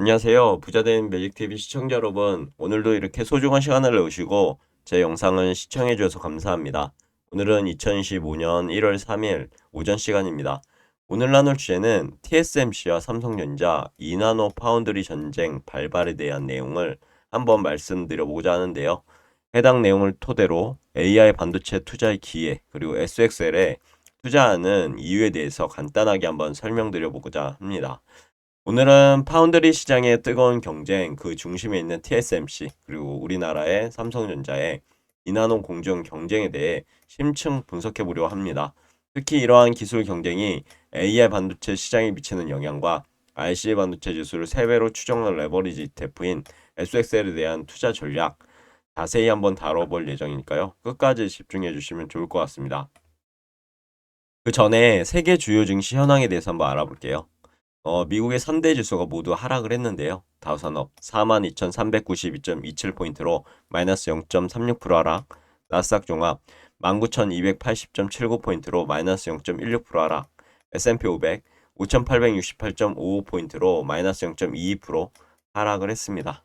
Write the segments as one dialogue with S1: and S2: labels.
S1: 안녕하세요. 부자된 매직TV 시청자 여러분. 오늘도 이렇게 소중한 시간을 내주시고 제 영상을 시청해 주셔서 감사합니다. 오늘은 2025년 1월 3일 오전 시간입니다. 오늘 나눌 주제는 TSMC와 삼성전자 2나노 파운드리 전쟁 발발에 대한 내용을 한번 말씀드려보고자 하는데요. 해당 내용을 토대로 AI 반도체 투자의 기회 그리고 SXL에 투자하는 이유에 대해서 간단하게 한번 설명드려보고자 합니다. 오늘은 파운드리 시장의 뜨거운 경쟁, 그 중심에 있는 TSMC, 그리고 우리나라의 삼성전자의 이나노 공정 경쟁에 대해 심층 분석해 보려 합니다. 특히 이러한 기술 경쟁이 AI 반도체 시장에 미치는 영향과 RC 반도체 지수를 3배로 추정한 레버리지 ETF인 SXL에 대한 투자 전략 자세히 한번 다뤄볼 예정이니까요. 끝까지 집중해 주시면 좋을 것 같습니다. 그 전에 세계 주요 증시 현황에 대해서 한번 알아볼게요. 어, 미국의 3대 지수가 모두 하락을 했는데요. 다우산업 42,392.27포인트로 마이너스 0.36% 하락, 나스닥 종합 19,280.79포인트로 마이너스 0.16% 하락, S&P 500 5,868.55포인트로 마이너스 0.22% 하락을 했습니다.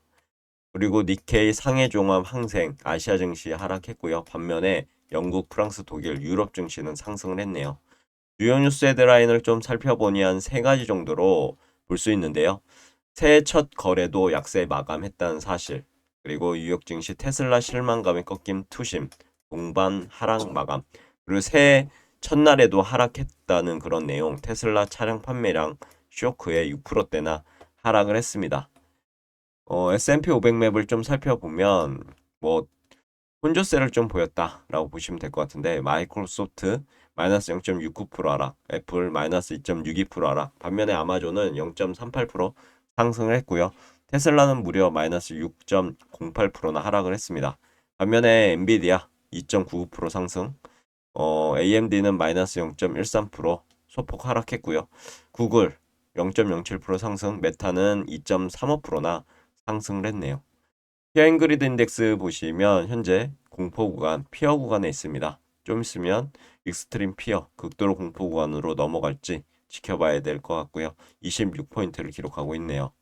S1: 그리고 니케이 상해 종합 항생 아시아 증시 하락했고요. 반면에 영국, 프랑스, 독일, 유럽 증시는 상승을 했네요. 주요 뉴스 헤드라인을 좀 살펴보니 한 세 가지 정도로 볼 수 있는데요. 새해 첫 거래도 약세 마감했다는 사실, 그리고 뉴욕 증시 테슬라 실망감에 꺾인 투심, 동반 하락 마감, 그리고 새해 첫날에도 하락했다는 그런 내용, 테슬라 차량 판매량 쇼크의 6%대나 하락을 했습니다. 어, S&P 500 맵을 좀 살펴보면 뭐 혼조세를 좀 보였다라고 보시면 될 것 같은데 마이크로소프트 마이너스 0.69% 하락, 애플 마이너스 2.62% 하락, 반면에 아마존은 0.38% 상승을 했고요. 테슬라는 무려 마이너스 6.08%나 하락을 했습니다. 반면에 엔비디아 2.99% 상승, 어, AMD는 마이너스 0.13% 소폭 하락했고요. 구글 0.07% 상승, 메타는 2.35%나 상승을 했네요. 피어인그리드 인덱스 보시면 현재 공포 구간, 피어 구간에 있습니다. 좀 있으면 익스트림 피어, 극도로 공포 구간으로 넘어갈지 지켜봐야 될 것 같고요. 26포인트를 기록하고 있네요.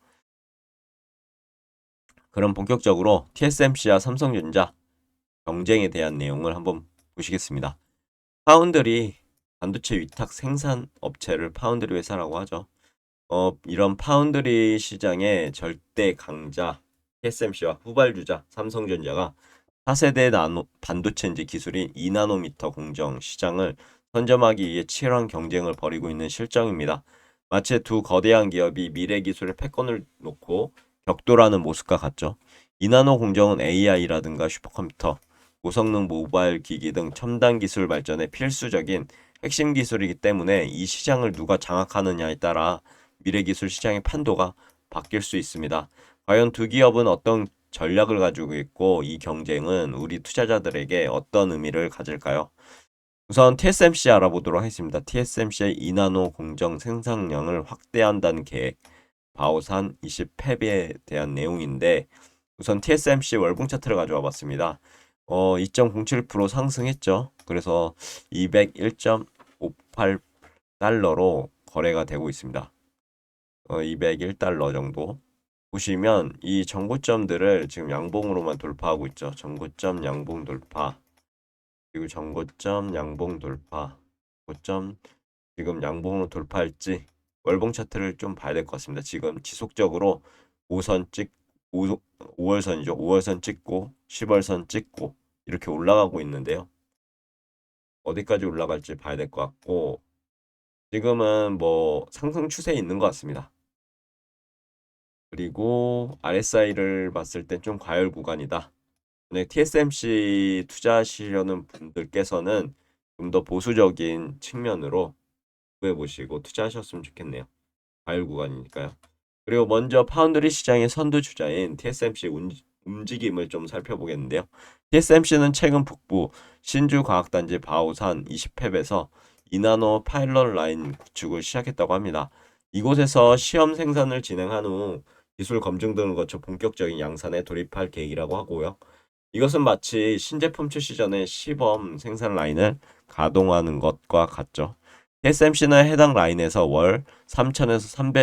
S1: 그럼 본격적으로 TSMC와 삼성전자 경쟁에 대한 내용을 한번 보시겠습니다. 파운드리 반도체 위탁 생산 업체를 파운드리 회사라고 하죠. 어, 이런 파운드리 시장의 절대 강자 TSMC와 후발주자 삼성전자가 4세대 나노 반도체 인지 기술인 2나노미터 공정 시장을 선점하기 위해 치열한 경쟁을 벌이고 있는 실정입니다. 마치 두 거대한 기업이 미래 기술의 패권을 놓고 격돌하는 모습과 같죠. 2나노 공정은 AI라든가 슈퍼컴퓨터, 고성능 모바일 기기 등 첨단 기술 발전에 필수적인 핵심 기술이기 때문에 이 시장을 누가 장악하느냐에 따라 미래 기술 시장의 판도가 바뀔 수 있습니다. 과연 두 기업은 어떤 전략을 가지고 있고 이 경쟁은 우리 투자자들에게 어떤 의미를 가질까요? 우선 TSMC 알아보도록 하겠습니다. TSMC의 2나노 공정 생산량을 확대한다는 계획, 바오산 20팹에 대한 내용인데 우선 TSMC 월봉 차트를 가져와 봤습니다. 어, 2.07% 상승했죠. 그래서 201.58달러로 거래가 되고 있습니다. 어, 201달러 정도. 보시면 이 전고점들을 지금 양봉으로만 돌파하고 있죠. 전고점 양봉 돌파. 그리고 전고점 양봉 돌파. 고점 지금 양봉으로 돌파할지 월봉 차트를 좀 봐야 될 것 같습니다. 지금 지속적으로 5선 찍 5, 5월선이죠. 5월선 찍고 10월선 찍고 이렇게 올라가고 있는데요. 어디까지 올라갈지 봐야 될 것 같고 지금은 뭐 상승 추세에 있는 것 같습니다. 그리고 RSI를 봤을 땐 좀 과열 구간이다. 네, TSMC 투자하시려는 분들께서는 좀 더 보수적인 측면으로 구해 보시고 투자하셨으면 좋겠네요. 과열 구간이니까요. 그리고 먼저 파운드리 시장의 선두 주자인 TSMC 움직임을 좀 살펴보겠는데요. TSMC는 최근 북부 신주 과학단지 바오산 20팹에서 이나노 파일럿 라인 구축을 시작했다고 합니다. 이곳에서 시험 생산을 진행한 후 기술 검증 등을 거쳐 본격적인 양산에 돌입할 계획이라고 하고요. 이것은 마치 신제품 출시 전에 시범 생산 라인을 가동하는 것과 같죠. TSMC는 해당 라인에서 월 3,000에서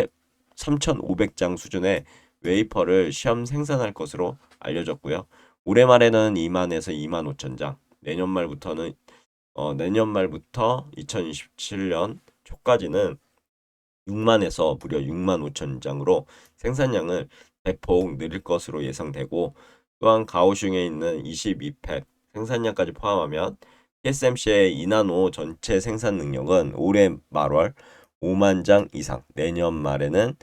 S1: 3,500장 수준의 웨이퍼를 시험 생산할 것으로 알려졌고요. 올해 말에는 2만에서 2만 5천 장, 내년 말부터는 어, 내년 말부터 2027년 초까지는 6만에서 무려 6만 5천 장으로 생산량을 대폭 늘릴 것으로 예상되고 또한 가오슝에 있는 22팩 생산량까지 포함하면 TSMC의 이나노 전체 생산 능력은 올해 말월 5만 장 이상, 내년 말에는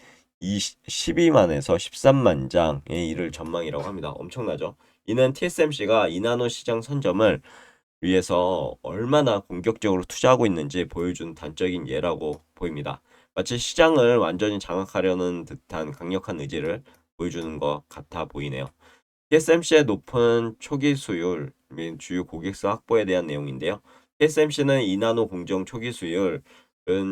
S1: 12만에서 13만 장에 이를 전망이라고 합니다. 엄청나죠? 이는 TSMC가 이나노 시장 선점을 위해서 얼마나 공격적으로 투자하고 있는지 보여준 단적인 예라고 보입니다. 마치 시장을 완전히 장악하려는 듯한 강력한 의지를 보여주는 것 같아 보이네요. TSMC의 높은 초기 수율 및 주요 고객수 확보에 대한 내용인데요. TSMC는 이나노 공정 초기 수율은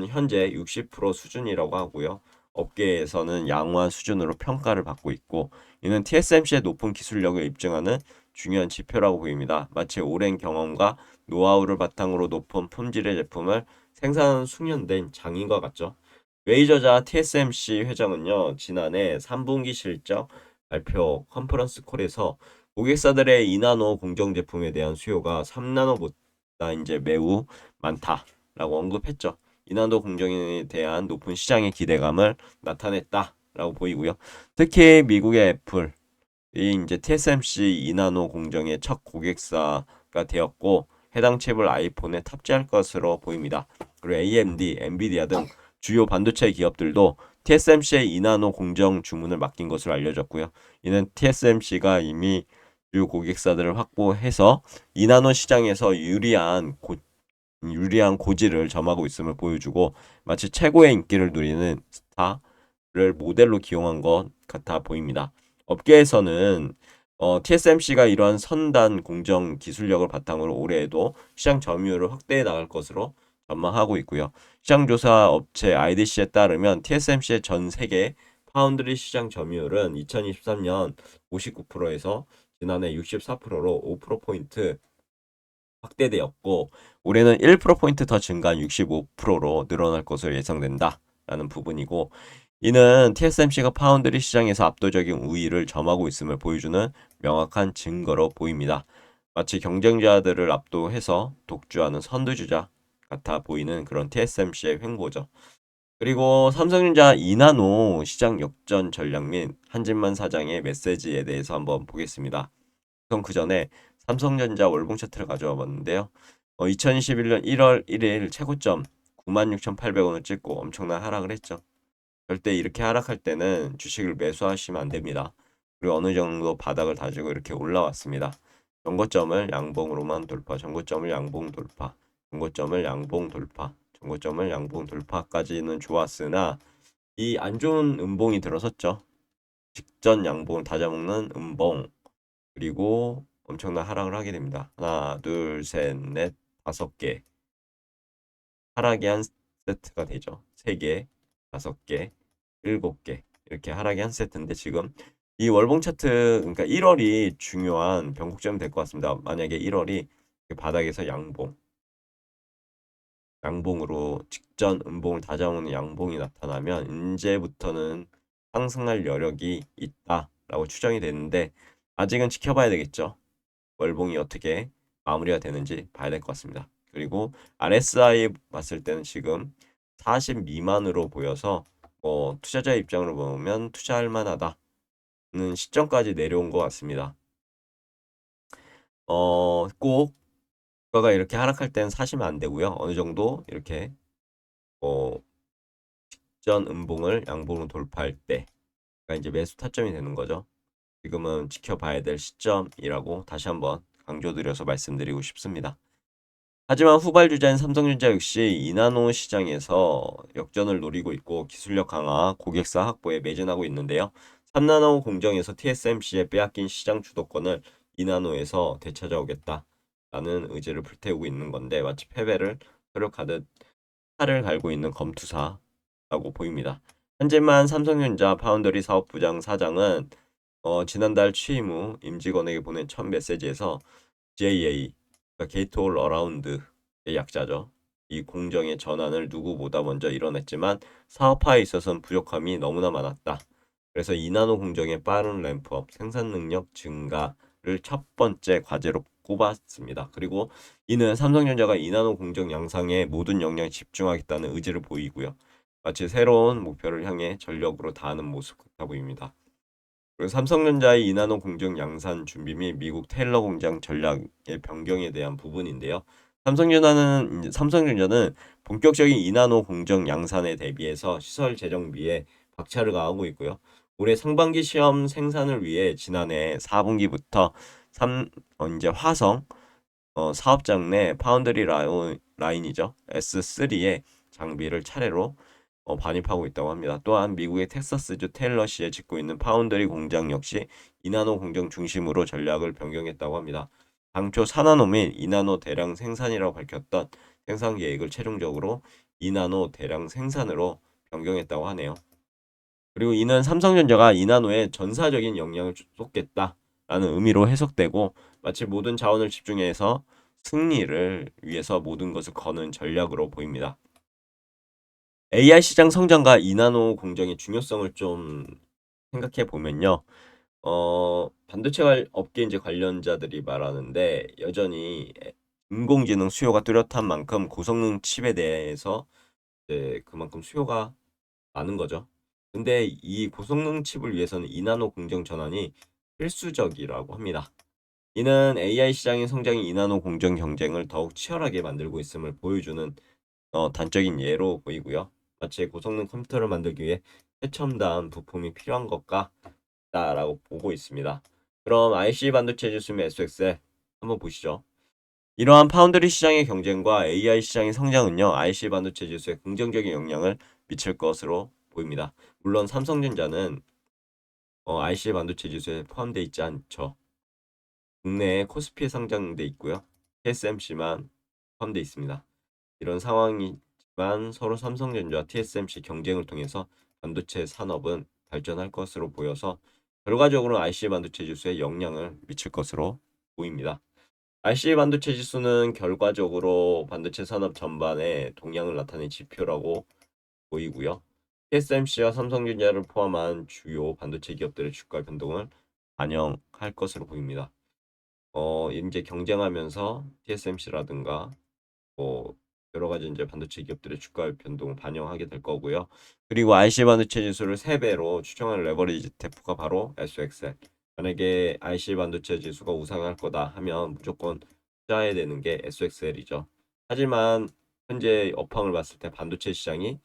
S1: 현재 60% 수준이라고 하고요. 업계에서는 양호한 수준으로 평가를 받고 있고 이는 TSMC의 높은 기술력을 입증하는 중요한 지표라고 보입니다. 마치 오랜 경험과 노하우를 바탕으로 높은 품질의 제품을 생산하는 숙련된 장인과 같죠. 웨이저자 TSMC 회장은요, 지난해 3분기 실적 발표 컨퍼런스 콜에서 고객사들의 2나노 공정 제품에 대한 수요가 3나노보다 이제 매우 많다라고 언급했죠. 2나노 공정에 대한 높은 시장의 기대감을 나타냈다라고 보이고요. 특히 미국의 애플 이 이제 TSMC 2나노 공정의 첫 고객사가 되었고 해당 칩을 아이폰에 탑재할 것으로 보입니다. 그리고 AMD, 엔비디아 등 주요 반도체 기업들도 TSMC의 2나노 공정 주문을 맡긴 것으로 알려졌고요. 이는 TSMC가 이미 주요 고객사들을 확보해서 2나노 시장에서 유리한 고, 유리한 고지를 점하고 있음을 보여주고 마치 최고의 인기를 누리는 스타를 모델로 기용한 것 같아 보입니다. 업계에서는 어, TSMC가 이러한 선단 공정 기술력을 바탕으로 올해에도 시장 점유율을 확대해 나갈 것으로 전망하고 있고요. 시장조사 업체 IDC에 따르면 TSMC의 전 세계 파운드리 시장 점유율은 2023년 59%에서 지난해 64%로 5%포인트 확대되었고 올해는 1%포인트 더 증가한 65%로 늘어날 것으로 예상된다. 라는 부분이고 이는 TSMC가 파운드리 시장에서 압도적인 우위를 점하고 있음을 보여주는 명확한 증거로 보입니다. 마치 경쟁자들을 압도해서 독주하는 선두주자 같아 보이는 그런 TSMC의 횡보죠. 그리고 삼성전자 이나노 시장 역전 전략 및 한진만 사장의 메시지에 대해서 한번 보겠습니다. 우선 그 전에 삼성전자 월봉 차트를 가져와 봤는데요. 어, 2021년 1월 1일 최고점 96,800원을 찍고 엄청난 하락을 했죠. 절대 이렇게 하락할 때는 주식을 매수하시면 안 됩니다. 그리고 어느 정도 바닥을 다지고 이렇게 올라왔습니다. 정고점을 양봉으로만 돌파, 정고점을 양봉 돌파, 정고점을 양봉 돌파, 정고점을 양봉 돌파까지는 좋았으나 이 안 좋은 음봉이 들어섰죠. 직전 양봉을 다져먹는 음봉 그리고 엄청난 하락을 하게 됩니다. 하나, 둘, 셋, 넷, 다섯 개 하락이 한 세트가 되죠. 세 개, 다섯 개, 일곱 개 이렇게 하락이 한 세트인데 지금 이 월봉 차트 그러니까 1월이 중요한 변곡점이 될 것 같습니다. 만약에 1월이 바닥에서 양봉 양봉으로 직전 음봉을 다져오는 양봉이 나타나면 이제부터는 상승할 여력이 있다라고 추정이 되는데 아직은 지켜봐야 되겠죠. 월봉이 어떻게 마무리가 되는지 봐야 될 것 같습니다. 그리고 RSI 봤을 때는 지금 40 미만으로 보여서 뭐 투자자 입장으로 보면 투자할 만하다는 시점까지 내려온 것 같습니다. 어, 꼭 주가가 이렇게 하락할 때는 사시면 안 되고요. 어느 정도 이렇게 뭐 직전 음봉을 양봉으로 돌파할 때가 이제 매수 타점이 되는 거죠. 지금은 지켜봐야 될 시점이라고 다시 한번 강조드려서 말씀드리고 싶습니다. 하지만 후발 주자인 삼성전자 역시 이나노 시장에서 역전을 노리고 있고 기술력 강화, 고객사 확보에 매진하고 있는데요. 3나노 공정에서 TSMC에 빼앗긴 시장 주도권을 이나노에서 되찾아오겠다. 라는 의지를 불태우고 있는 건데 마치 패배를 혈육하듯 팔을 갈고 있는 검투사라고 보입니다. 현재만 삼성전자 파운더리 사업부장 사장은 어, 지난달 취임 후 임직원에게 보낸 첫 메시지에서 GAA, 그러니까 게이트 올 어라운드의 약자죠. 이 공정의 전환을 누구보다 먼저 이뤄냈지만 사업화에 있어서는 부족함이 너무나 많았다. 그래서 이나노 공정의 빠른 램프업, 생산 능력 증가를 첫 번째 과제로 꼽았습니다. 그리고 이는 삼성전자가 이나노 공정 양상에 모든 역량을 집중하겠다는 의지를 보이고요. 마치 새로운 목표를 향해 전력으로 다하는 모습 같아 보입니다. 그리고 삼성전자의 이나노 공정 양산 준비 및 미국 테일러 공장 전략의 변경에 대한 부분인데요. 삼성전자는 삼성전자는 본격적인 이나노 공정 양산에 대비해서 시설 재정비에 박차를 가하고 있고요. 올해 상반기 시험 생산을 위해 지난해 4분기부터 3 어, 이제 화성 어, 사업장 내 파운드리 라인, 라인이죠. S3에 장비를 차례로 어, 반입하고 있다고 합니다. 또한 미국의 텍사스주 테일러시에 짓고 있는 파운드리 공장 역시 이나노 공정 중심으로 전략을 변경했다고 합니다. 당초 4나노 및 2나노 대량 생산이라고 밝혔던 생산 계획을 최종적으로 2나노 대량 생산으로 변경했다고 하네요. 그리고 이는 삼성전자가 2나노에 전사적인 영향을 쏟겠다 라는 의미로 해석되고 마치 모든 자원을 집중해서 승리를 위해서 모든 것을 거는 전략으로 보입니다. AI 시장 성장과 2나노 공정의 중요성을 좀 생각해 보면요. 어, 반도체 관- 업계 이제 관련자들이 말하는데 여전히 인공지능 수요가 뚜렷한 만큼 고성능 칩에 대해서 이제 그만큼 수요가 많은 거죠. 근데 이 고성능 칩을 위해서는 2나노 공정 전환이 필수적이라고 합니다. 이는 AI 시장의 성장이 2나노 공정 경쟁을 더욱 치열하게 만들고 있음을 보여주는 어, 단적인 예로 보이고요. 마치 고성능 컴퓨터를 만들기 위해 최첨단 부품이 필요한 것과 같다라고 보고 있습니다. 그럼 IC 반도체 지수 및 SXL 한번 보시죠. 이러한 파운드리 시장의 경쟁과 AI 시장의 성장은요, IC 반도체 지수에 긍정적인 영향을 미칠 것으로 보입니다. 물론 삼성전자는 어, IC 반도체 지수에 포함되어 있지 않죠. 국내에 코스피에 상장돼 있고요. TSMC만 포함되어 있습니다. 이런 상황이지만 서로 삼성전자와 TSMC 경쟁을 통해서 반도체 산업은 발전할 것으로 보여서 결과적으로 IC 반도체 지수에 영향을 미칠 것으로 보입니다. IC 반도체 지수는 결과적으로 반도체 산업 전반에 동향을 나타낸 지표라고 보이고요. TSMC와 삼성전자를 포함한 주요 반도체 기업들의 주가 변동을 반영할 것으로 보입니다. 어, 이제 경쟁하면서 TSMC라든가 뭐 여러 가지 이제 반도체 기업들의 주가 변동을 반영하게 될 거고요. 그리고 IC 반도체 지수를 3배로 추정한 레버리지 대프가 바로 SXL. 만약에 IC 반도체 지수가 우상할 거다 하면 무조건 투자해야 되는 게 SXL이죠. 하지만 현재 업황을 봤을 때 반도체 시장이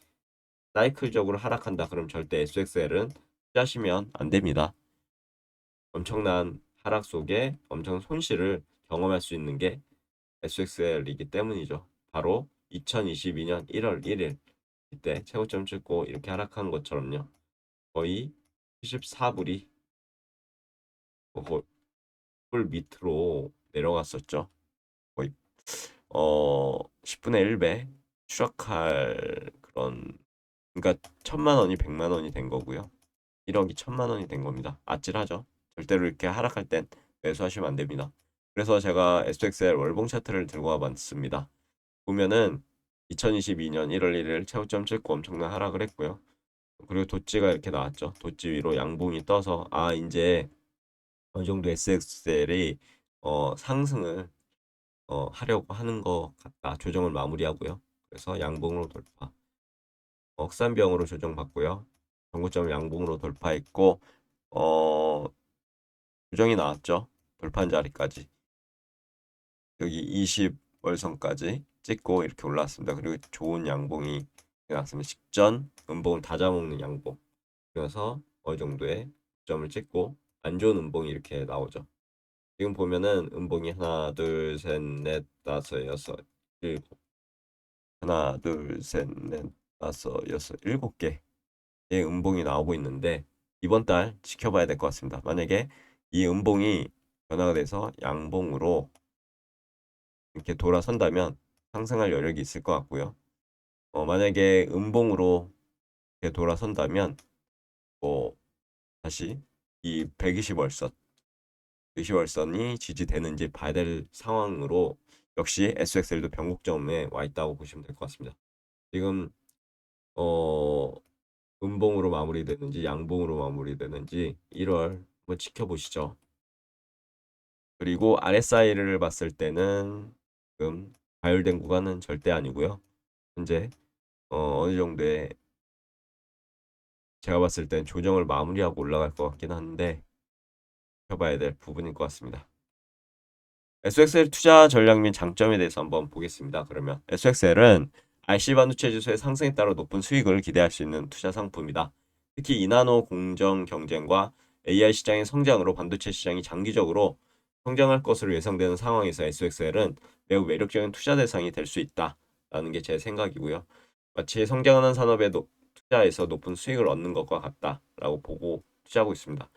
S1: 사이클적으로 하락한다. 그럼 절대 SXL은 투자하시면 안 됩니다. 엄청난 하락 속에 엄청난 손실을 경험할 수 있는 게 SXL이기 때문이죠. 바로 2022년 1월 1일 이때 최고점 찍고 이렇게 하락한 것처럼요. 거의 74불이 불 밑으로 내려갔었죠. 거의 어 10분의 1배 추락할 그런 그러니까 천만 원이 백만 원이 된 거고요. 1억이 천만 원이 된 겁니다. 아찔하죠. 절대로 이렇게 하락할 땐 매수하시면 안 됩니다. 그래서 제가 SXL 월봉 차트를 들고 와봤습니다. 보면은 2022년 1월 1일 최고점 찍고 엄청난 하락을 했고요. 그리고 도찌가 이렇게 나왔죠. 도찌 위로 양봉이 떠서 아 이제 어느 정도 SXL이 어, 상승을 어, 하려고 하는 것 같다. 조정을 마무리하고요. 그래서 양봉으로 돌파. 억산병으로 조정받고요. 정고점 양봉으로 돌파했고 어, 조정이 나왔죠. 돌파한 자리까지. 여기 20월선까지 찍고 이렇게 올라왔습니다. 그리고 좋은 양봉이 나왔습니다. 직전 음봉을 다 잡아먹는 양봉. 그래서 어느 정도의 점을 찍고 안 좋은 음봉이 이렇게 나오죠. 지금 보면은 음봉이 하나, 둘, 셋, 넷, 다섯, 여섯, 일곱. 하나, 둘, 셋, 넷, 다섯, 여섯, 일곱 개의 음봉이 나오고 있는데 이번 달 지켜봐야 될 것 같습니다. 만약에 이 음봉이 변화가 돼서 양봉으로 이렇게 돌아선다면 상승할 여력이 있을 것 같고요. 어, 만약에 음봉으로 이렇게 돌아선다면 뭐 다시 이 120월선 120월선이 지지되는지 봐야 될 상황으로 역시 SXL도 변곡점에 와 있다고 보시면 될 것 같습니다. 지금 어 음봉으로 마무리되는지 양봉으로 마무리되는지 1월 한번 지켜보시죠. 그리고 RSI를 봤을 때는 지금 과열된 구간은 절대 아니고요. 현재 어, 어느 정도의 제가 봤을 땐 조정을 마무리하고 올라갈 것 같긴 한데 해봐야 될 부분일 것 같습니다. SXL 투자 전략 및 장점에 대해서 한번 보겠습니다. 그러면 SXL은 IC 반도체 지수의 상승에 따라 높은 수익을 기대할 수 있는 투자 상품이다. 특히 이나노 공정 경쟁과 AI 시장의 성장으로 반도체 시장이 장기적으로 성장할 것으로 예상되는 상황에서 SXL은 매우 매력적인 투자 대상이 될 수 있다라는 게 제 생각이고요. 마치 성장하는 산업에 노- 투자해서 높은 수익을 얻는 것과 같다라고 보고 투자하고 있습니다.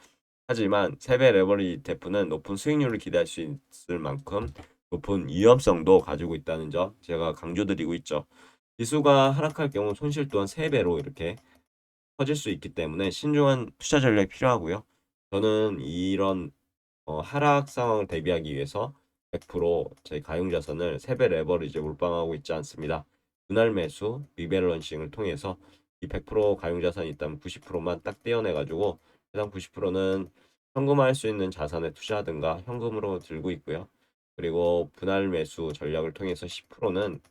S1: 하지만 세배 레버리지 ETF는 높은 수익률을 기대할 수 있을 만큼 높은 위험성도 가지고 있다는 점 제가 강조드리고 있죠. 지수가 하락할 경우 손실 또한 3배로 이렇게 커질 수 있기 때문에 신중한 투자 전략이 필요하고요. 저는 이런 어, 하락 상황을 대비하기 위해서 100% 저희 가용자산을 3배 레버리지 몰빵하고 있지 않습니다. 분할 매수, 리밸런싱을 통해서 이 100% 가용자산이 있다면 90%만 딱 떼어내가지고 해당 90%는 현금화할 수 있는 자산에 투자하든가 현금으로 들고 있고요. 그리고 분할 매수 전략을 통해서 10%는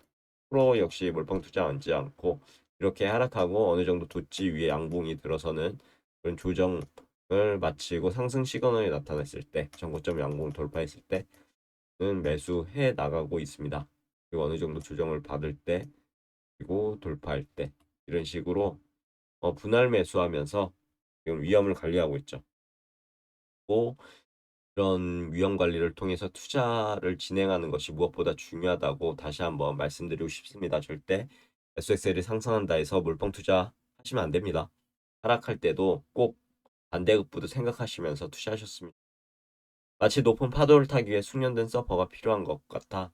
S1: 프로 역시 몰빵 투자하지 않고 이렇게 하락하고 어느 정도 도치 위에 양봉이 들어서는 그런 조정을 마치고 상승 시그널이 나타났을 때 전고점 양봉을 돌파했을 때는 매수해 나가고 있습니다. 그리고 어느 정도 조정을 받을 때 그리고 돌파할 때 이런 식으로 어, 분할 매수하면서 지금 위험을 관리하고 있죠. 또 이런 위험 관리를 통해서 투자를 진행하는 것이 무엇보다 중요하다고 다시 한번 말씀드리고 싶습니다. 절대 SXL이 상승한다 해서 몰빵 투자 하시면 안 됩니다. 하락할 때도 꼭 반대급부도 생각하시면서 투자하셨습니다. 마치 높은 파도를 타기 위해 숙련된 서퍼가 필요한 것 같아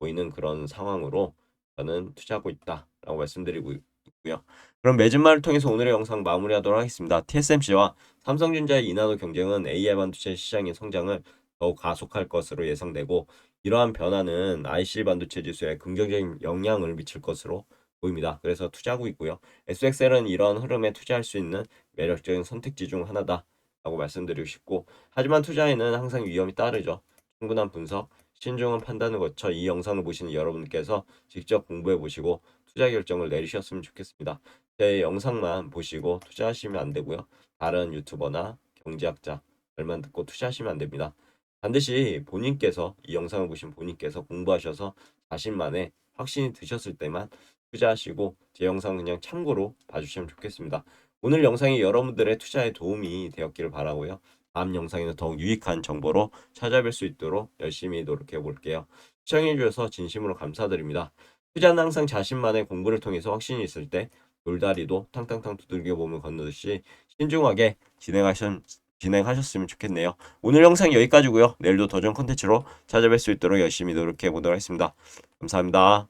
S1: 보이는 그런 상황으로 저는 투자하고 있다 라고 말씀드리고 있 고요. 그럼 매진말을 통해서 오늘의 영상 마무리하도록 하겠습니다. TSMC와 삼성전자의 이나노 경쟁은 AI 반도체 시장의 성장을 더욱 가속할 것으로 예상되고 이러한 변화는 IC 반도체 지수에 긍정적인 영향을 미칠 것으로 보입니다. 그래서 투자하고 있고요. SXL은 이런 흐름에 투자할 수 있는 매력적인 선택지 중 하나다 라고 말씀드리고 싶고 하지만 투자에는 항상 위험이 따르죠. 충분한 분석, 신중한 판단을 거쳐 이 영상을 보시는 여러분께서 직접 공부해 보시고 투자 결정을 내리셨으면 좋겠습니다. 제 영상만 보시고 투자하시면 안 되고요. 다른 유튜버나 경제학자 말만 듣고 투자하시면 안 됩니다. 반드시 본인께서 이 영상을 보신 본인께서 공부하셔서 자신만의 확신이 드셨을 때만 투자하시고 제 영상 그냥 참고로 봐주시면 좋겠습니다. 오늘 영상이 여러분들의 투자에 도움이 되었기를 바라고요. 다음 영상에는 더욱 유익한 정보로 찾아뵐 수 있도록 열심히 노력해 볼게요. 시청해 주셔서 진심으로 감사드립니다. 투자는 항상 자신만의 공부를 통해서 확신이 있을 때 돌다리도 탕탕탕 두들겨 보면 건너듯이 신중하게 진행하셨, 진행하셨으면 좋겠네요. 오늘 영상 여기까지고요. 내일도 더 좋은 컨텐츠로 찾아뵐 수 있도록 열심히 노력해 보도록 하겠습니다. 감사합니다.